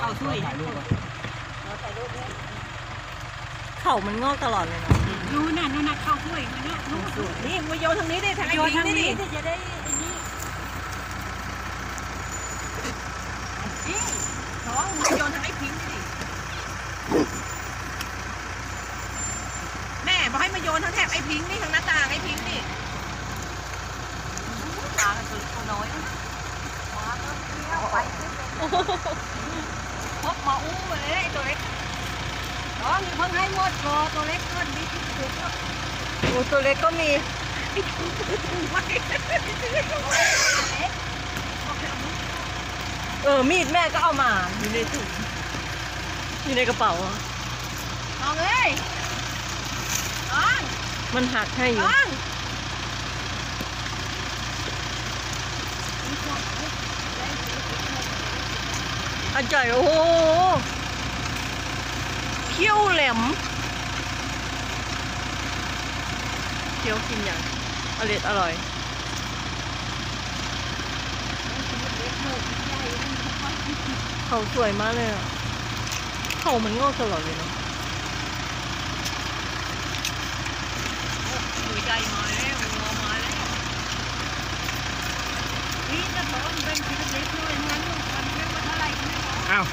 เขาช่วยเข่ามันงอกตลอดเลยเนาะดูน่ะนู่นน่ะเขาช่วยมันน่ะนู่นนี่มาโยนทางนี้ดิทางไอ้โยนพิงทางนี่นี้ดิจะได้ไอ้นี่นี่น้องมึงโยนทางไอ้พิงนี่ดิแม่บอกให้มาโยนทางแถบไอ้พิงนี่ทางหน้าต่างไอ้พิงนี่ตากันตัวน้อยมาเที่ยวไปพ บมาอู้มาเลยไอ้ตัวเล็กน้องเพิ่งให้หมดตัวตัวเล็กก็ดีที่สุดโอ้ตัวเล็กก็มีเออ มีดแม่ก็เอามา อยู่ในถุงอยู่ในกระเป๋าอะน้องเอ้ยน้องมันหักให้อยู่ องอาจารย์โอ้โหเขี้ยวแหลมเคี้ยวกินอย่างอร่อยอร่อยเขาสวยมากเลยอะเขามันงอกตลอดเลยเนาะหนูใจมาแล้วงอมาแล้วนี่จะบอกมันเป็น อ้าว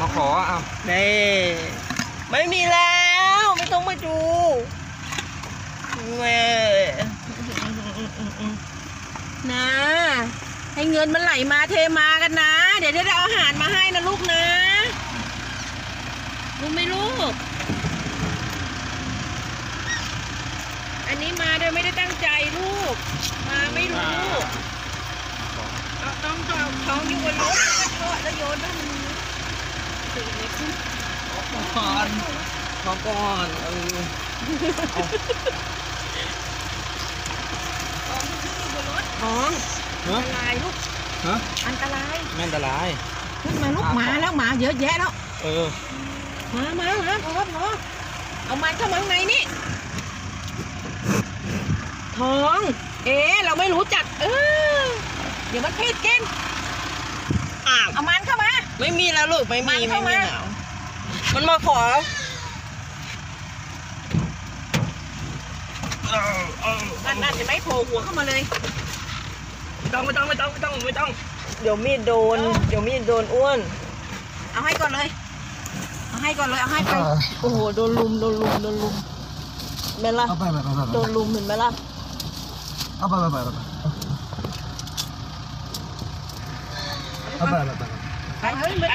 มาขออ้าวนี่ไม่มีแล้ว ไม่ต้องมาดูแม่นะ ให้เงินมันไหลมาเทมากันนะ เดี๋ยวจะได้เอาอาหารมาให้นะลูกนะรู้ไหมลูก อันนี้มาโดยไม่ได้ตั้งใจลูก มาไม่รู้ เอาต้องเอาท้องอยู่บนรถ แล้วก็ทอดแล้วโยนให้มันตื่นเล็กขึ้นก่อนขอก่อนเออท้องอยู่บนรถท้องอัฮะนตรายลูกฮะอันตรายแม่นอันตรายขึ้นมาลูกหมาแล้วหมาเยอะแยะแล้ว เออมามามาพอพอเอามันเข้ามาข้างในนี่ท้อง เอ๊เราไม่รู้จัก เออเดี๋ยวมันผิดกิน อ้าวเอามันเข้ามา ไม่มีแล้วลูกไม่มีมันไม่เข้ามีมาแล้วมันมาขอนั่นนั่นจะไม่โผล่หัวเข้ามาเลย ไม่ต้องไม่ต้องไม่ต้องไม่ต้องไม่ต้องเดี๋ยวมีดโดน เดี๋ยวมีดโดนอ้วน เอาให้ก่อนเลย เอาให้ก่อนเลย เอาให้ไป โอ้โหโดนลุมโดนลุมโดนลุมเห็นไหมล่ะเอาไปไปไปไปโดนลุมเห็นไหมล่ะ เอาไปไปไปไป เอ